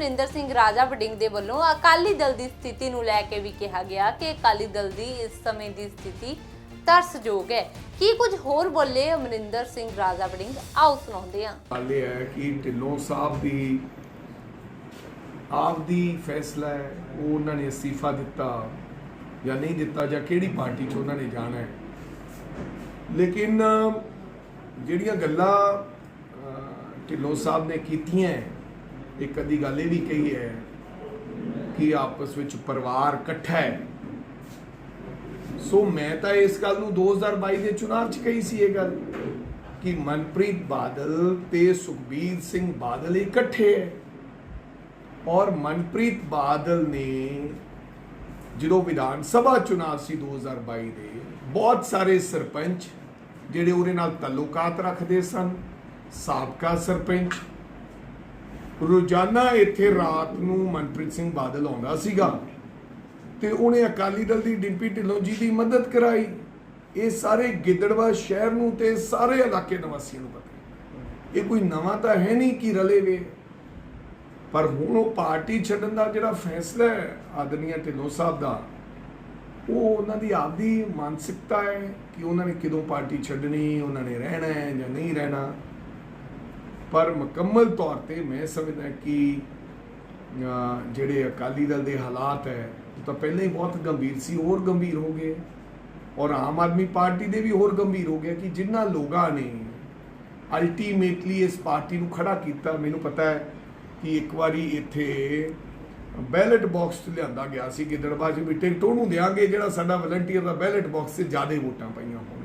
ਅਮਰਿੰਦਰ ਸਿੰਘ ਰਾਜਾ ਵਡਿੰਗ ਦੇ ਵੱਲੋਂ ਅਕਾਲੀ ਦਲ ਦੀ ਸਥਿਤੀ ਨੂੰ ਲੈ ਕੇ ਵੀ ਕਿਹਾ ਗਿਆ ਕਿ ਅਕਾਲੀ ਦਲ ਦੀ ਇਸ ਸਮੇਂ ਦੀ ਸਥਿਤੀ ਤਰਸਯੋਗ ਹੈ। ਕੀ ਕੁਝ ਹੋਰ ਬੋਲੇ ਅਮਰਿੰਦਰ ਸਿੰਘ ਰਾਜਾ ਵਡਿੰਗ ਆਓ ਸੁਣਾਉਂਦੇ ਹਾਂ। ਗੱਲ ਇਹ ਹੈ ਕਿ ਢਿੱਲੋਂ ਸਾਹਿਬ ਦੀ ਆਪ ਦੀ ਫੈਸਲਾ ਹੈ, ਉਹ ਉਹਨਾਂ ਨੇ ਅਸਤੀਫਾ ਦਿੱਤਾ ਜਾਂ ਨਹੀਂ ਦਿੱਤਾ ਜਾਂ ਕਿਹੜੀ ਪਾਰਟੀ 'ਚ ਉਹਨਾਂ ਨੇ ਜਾਣਾ ਹੈ। ਲੇਕਿਨ ਜਿਹੜੀਆਂ ਗੱਲਾਂ ਢਿੱਲੋਂ ਸਾਹਿਬ ਨੇ ਕੀਤੀਆਂ ਇੱਕ ਅੱਧੀ ਗੱਲ ਇਹ ਵੀ ਕਹੀ ਹੈ ਕਿ ਆਪਸ ਵਿੱਚ ਪਰਿਵਾਰ ਇਕੱਠਾ ਹੈ। ਸੋ ਮੈਂ ਤਾਂ ਇਸ ਗੱਲ ਨੂੰ 2022 ਦੇ ਚੁਣਾਵ 'ਚ ਕਹੀ ਸੀ ਇਹ ਗੱਲ ਕਿ ਮਨਪ੍ਰੀਤ ਬਾਦਲ ਤੇ ਸੁਖਬੀਰ ਸਿੰਘ ਬਾਦਲ ਇਕੱਠੇ ਹੈ ਔਰ ਮਨਪ੍ਰੀਤ ਬਾਦਲ ਨੇ ਜਦੋਂ ਵਿਧਾਨ ਸਭਾ ਚੁਣਾਵ ਸੀ 2022 ਦੇ, ਬਹੁਤ ਸਾਰੇ ਸਰਪੰਚ ਜਿਹੜੇ ਉਹਦੇ ਨਾਲ ਤਾਲੁਕਾਤ ਰੱਖਦੇ ਸਨ, ਸਾਬਕਾ ਸਰਪੰਚ ਰੋਜ਼ਾਨਾ ਇੱਥੇ ਰਾਤ ਨੂੰ ਮਨਪ੍ਰੀਤ ਸਿੰਘ ਬਾਦਲ ਆਉਂਦਾ ਸੀਗਾ ਤੇ ਉਹਨੇ ਅਕਾਲੀ ਦਲ ਦੀ ਡਿੰਪੀ ਢਿੱਲੋਂ ਜੀ ਦੀ ਮਦਦ ਕਰਾਈ। ਇਹ ਸਾਰੇ ਗਿੱਦੜਵਾ ਸ਼ਹਿਰ ਨੂੰ ਤੇ ਸਾਰੇ ਇਲਾਕੇ ਨਿਵਾਸੀਆਂ ਨੂੰ ਪਤਾ ਇਹ ਕੋਈ ਨਵਾਂ ਤਾਂ ਹੈ ਨਹੀਂ ਕਿ ਰਲੇ ਵੇ। ਪਰ ਹੁਣ ਉਹ ਪਾਰਟੀ ਛੱਡਣ ਦਾ ਜਿਹੜਾ ਫੈਸਲਾ ਹੈ ਆਦਰਨੀਆ ਢਿੱਲੋਂ ਸਾਹਿਬ ਦਾ, ਉਹ ਉਹਨਾਂ ਦੀ ਆਪਦੀ ਮਾਨਸਿਕਤਾ ਹੈ ਕਿ ਉਹਨਾਂ ਨੇ ਕਿਦੋਂ ਪਾਰਟੀ ਛੱਡਣੀ, ਉਹਨਾਂ ਨੇ ਰਹਿਣਾ ਹੈ ਜਾਂ ਨਹੀਂ ਰਹਿਣਾ। ਪਰ ਮੁਕੰਮਲ ਤੌਰ ਤੇ ਮੈਂ ਸਮਝਦਾ ਕਿ ਜਿਹੜੇ ਅਕਾਲੀ ਦਲ ਦੇ ਹਾਲਾਤ ਹੈ, ਉਹ ਤਾਂ ਪਹਿਲਾਂ ਹੀ ਬਹੁਤ ਗੰਭੀਰ ਸੀ, ਹੋਰ ਗੰਭੀਰ ਹੋ ਗਏ। ਔਰ ਆਮ ਆਦਮੀ ਪਾਰਟੀ ਦੇ ਵੀ ਹੋਰ ਗੰਭੀਰ ਹੋ ਗਿਆ ਕਿ ਜਿਨ੍ਹਾਂ ਲੋਕਾਂ ਨੇ ਅਲਟੀਮੇਟਲੀ ਇਸ ਪਾਰਟੀ ਨੂੰ ਖੜਾ ਕੀਤਾ। ਮੈਨੂੰ ਪਤਾ ਹੈ ਕਿ ਇੱਕ ਵਾਰੀ ਇੱਥੇ ਬੈਲਟ ਬਾਕਸ ਤੇ ਲਿਆਂਦਾ ਗਿਆ ਸੀ ਗਿੱਦੜਬਾਹ 'ਚ ਵੀ ਟਿਕਟ ਉਹਨੂੰ ਦਿਆਂਗੇ ਜਿਹੜਾ ਸਾਡਾ ਵਲੰਟੀਅਰ ਦਾ ਬੈਲਟ ਬਾਕਸ 'ਚ ਜ਼ਿਆਦਾ ਵੋਟਾਂ ਪਈਆਂ ਹੋਣ।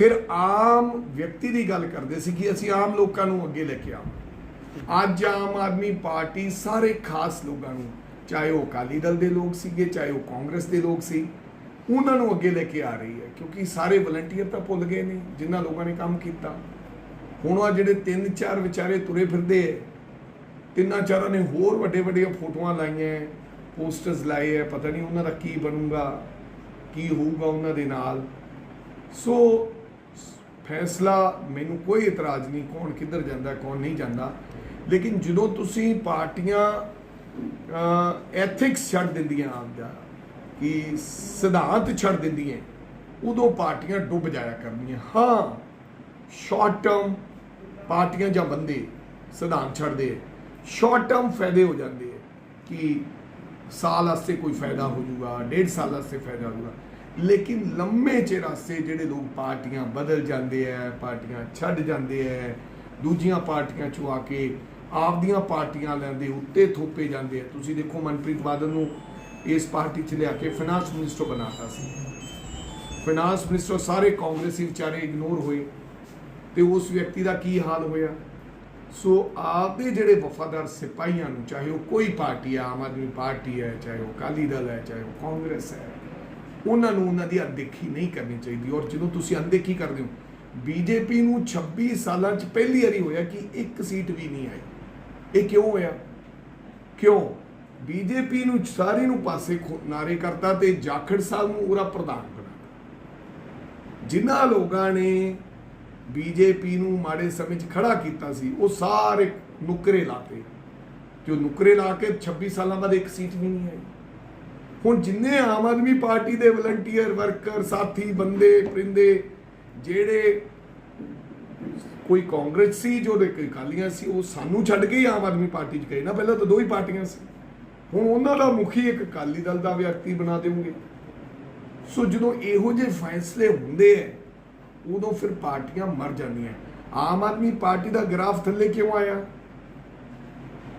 ਫਿਰ ਆਮ ਵਿਅਕਤੀ ਦੀ ਗੱਲ ਕਰਦੇ ਸੀ ਕਿ ਅਸੀਂ ਆਮ ਲੋਕਾਂ ਨੂੰ ਅੱਗੇ ਲੈ ਕੇ ਆਵਾਂ। ਅੱਜ ਆਮ ਆਦਮੀ ਪਾਰਟੀ ਸਾਰੇ ਖਾਸ ਲੋਕਾਂ ਨੂੰ, ਚਾਹੇ ਉਹ ਅਕਾਲੀ ਦਲ ਦੇ ਲੋਕ ਸੀਗੇ, ਚਾਹੇ ਉਹ ਕਾਂਗਰਸ ਦੇ ਲੋਕ ਸੀ, ਉਹਨਾਂ ਨੂੰ ਅੱਗੇ ਲੈ ਕੇ ਆ ਰਹੀ ਹੈ, ਕਿਉਂਕਿ ਸਾਰੇ ਵਲੰਟੀਅਰ ਤਾਂ ਭੁੱਲ ਗਏ ਨੇ, ਜਿਨ੍ਹਾਂ ਲੋਕਾਂ ਨੇ ਕੰਮ ਕੀਤਾ। ਹੁਣ ਆ ਜਿਹੜੇ ਤਿੰਨ ਚਾਰ ਵਿਚਾਰੇ ਤੁਰੇ ਫਿਰਦੇ ਐ, ਤਿੰਨਾਂ ਚਾਰਾਂ ਨੇ ਹੋਰ ਵੱਡੇ ਵੱਡੀਆਂ ਫੋਟੋਆਂ ਲਾਈਆਂ ਪੋਸਟਰਸ ਲਾਏ ਐ, ਪਤਾ ਨਹੀਂ ਉਹਨਾਂ ਦਾ ਕੀ ਬਣੂਗਾ, ਕੀ ਹੋਊਗਾ ਉਹਨਾਂ ਦੇ ਨਾਲ। ਸੋ ਫੈਸਲਾ ਮੈਨੂੰ ਕੋਈ ਇਤਰਾਜ਼ ਨਹੀਂ ਕੌਣ ਕਿੱਧਰ ਜਾਂਦਾ, ਕੌਣ ਨਹੀਂ ਜਾਂਦਾ। ਲੇਕਿਨ ਜਦੋਂ ਤੁਸੀਂ ਪਾਰਟੀਆਂ ਐਥਿਕਸ ਛੱਡ ਦਿੰਦੀਆਂ ਆਪਦਾ ਕਿ ਸਿਧਾਂਤ ਛੱਡ ਦਿੰਦੀਆਂ, ਉਦੋਂ ਪਾਰਟੀਆਂ ਡੁੱਬ ਜਾਇਆ ਕਰਨੀਆਂ। ਹਾਂ ਸ਼ਾਰਟ ਟਰਮ ਪਾਰਟੀਆਂ ਜਾਂ ਬੰਦੇ ਸਿਧਾਂਤ ਛੱਡਦੇ ਸ਼ਾਰਟ ਟਰਮ ਫਾਇਦੇ ਹੋ ਜਾਂਦੇ ਹੈ ਕਿ ਸਾਲ ਵਾਸਤੇ ਕੋਈ ਫਾਇਦਾ ਹੋ ਜਾਊਗਾ, ਡੇਢ ਸਾਲ ਵਾਸਤੇ ਫਾਇਦਾ ਹੋਊਗਾ ਲੇਕਿਨ ਲੰਮੇ ਚਿਰ ਜਿਹੜੇ ਲੋਕ ਪਾਰਟੀਆਂ ਬਦਲ ਜਾਂਦੇ ਐ, ਪਾਰਟੀਆਂ ਛੱਡ ਜਾਂਦੇ ਐ, ਦੂਜੀਆਂ ਪਾਰਟੀਆਂ ਚੋਂ ਆ ਕੇ ਆਪਦੀਆਂ ਪਾਰਟੀਆਂ ਲੈਂਦੇ ਉੱਤੇ ਥੋਪੇ ਜਾਂਦੇ ਐ। ਤੁਸੀਂ ਦੇਖੋ ਮਨਪ੍ਰੀਤ ਬਾਦਲ ਨੂੰ ਇਸ ਪਾਰਟੀ 'ਚ ਲਿਆ ਕੇ ਫਾਈਨਾਂਸ ਮਿਨਿਸਟਰ ਬਣਾਤਾ ਸੀ। ਫਾਈਨਾਂਸ ਮਿਨਿਸਟਰ ਸਾਰੇ ਕਾਂਗਰਸੀ ਵਿਚਾਰੇ ਇਗਨੋਰ ਹੋਏ ਤੇ ਉਸ ਵਿਅਕਤੀ ਦਾ ਕੀ ਹਾਲ ਹੋਇਆ? ਸੋ ਆਪਦੇ ਜਿਹੜੇ ਵਫਾਦਾਰ ਸਿਪਾਹੀਆਂ ਨੂੰ, ਚਾਹੇ ਉਹ ਕੋਈ ਪਾਰਟੀ ਹੈ ਆਮ ਆਦਮੀ ਪਾਰਟੀ ਹੈ, ਚਾਹੇ ਉਹ ਅਕਾਲੀ ਦਲ ਹੈ, ਚਾਹੇ ਉਹ ਕਾਂਗਰਸ ਹੈ ਉਹਨਾਂ ਨੂੰ ਉਹਨਾਂ ਦੀ ਅਣਦੇਖੀ ਨਹੀਂ ਕਰਨੀ ਚਾਹੀਦੀ। ਔਰ ਜਦੋਂ ਤੁਸੀਂ ਅਣਦੇਖੀ ਕਰਦੇ ਹੋ, ਬੀਜੇਪੀ ਨੂੰ 26 ਸਾਲਾਂ 'ਚ ਪਹਿਲੀ ਵਾਰੀ ਹੋਇਆ ਕਿ ਇੱਕ ਸੀਟ ਵੀ ਨਹੀਂ ਆਈ। ਇਹ ਕਿਉਂ ਹੋਇਆ? ਕਿਉਂ? ਬੀਜੇਪੀ ਨੂੰ ਸਾਰੇ ਨੂੰ ਪਾਸੇ ਖੋ- ਨਾਰੇ ਕਰਤਾ ਤੇ ਜਾਖੜ ਸਾਹਿਬ ਨੂੰ ਉਹਦਾ ਪ੍ਰਧਾਨ ਬਣਾਤਾ। ਜਿਨ੍ਹਾਂ ਲੋਕਾਂ ਨੇ ਬੀਜੇਪੀ ਨੂੰ ਮਾੜੇ ਸਮੇਂ 'ਚ ਖੜਾ ਕੀਤਾ ਸੀ, ਉਹ ਸਾਰੇ ਨੁਕਰੇ ਲਾਤੇ। ਜੋ ਨੁਕਰੇ ਲਾ ਕੇ 26 ਸਾਲਾਂ ਬਾਅਦ ਇੱਕ ਸੀਟ ਵੀ ਨਹੀਂ ਆਈ। ਹੁਣ ਜਿੰਨੇ ਆਮ ਆਦਮੀ ਪਾਰਟੀ ਦੇ ਵਲੰਟੀਅਰ, ਵਰਕਰ, ਸਾਥੀ, ਬੰਦੇ, ਪਰਿੰਦੇ, ਜਿਹੜੇ ਕੋਈ ਕਾਂਗਰਸ ਸੀ, ਜੋ ਦੇ ਕੋਈ ਅਕਾਲੀਆਂ ਸੀ, ਉਹ ਸਾਨੂੰ ਛੱਡ ਕੇ ਹੀ ਆਮ ਆਦਮੀ ਪਾਰਟੀ 'ਚ ਗਏ ਨਾ। ਪਹਿਲਾਂ ਤਾਂ ਦੋ ਹੀ ਪਾਰਟੀਆਂ ਸੀ। ਹੁਣ ਉਹਨਾਂ ਦਾ ਮੁਖੀ ਇੱਕ ਅਕਾਲੀ ਦਲ ਦਾ ਵਿਅਕਤੀ ਬਣਾ ਦੇਵੋਗੇ। ਸੋ ਜਦੋਂ ਇਹੋ ਜਿਹੇ ਫੈਸਲੇ ਹੁੰਦੇ ਐ, ਉਦੋਂ ਫਿਰ ਪਾਰਟੀਆਂ ਮਰ ਜਾਂਦੀਆਂ। ਆਮ ਆਦਮੀ ਪਾਰਟੀ ਦਾ ਗ੍ਰਾਫ ਥੱਲੇ ਕਿਉਂ ਆਇਆ?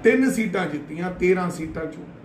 ਤਿੰਨ ਸੀਟਾਂ ਜਿੱਤੀਆਂ 13 ਸੀਟਾਂ ਚੋਂ।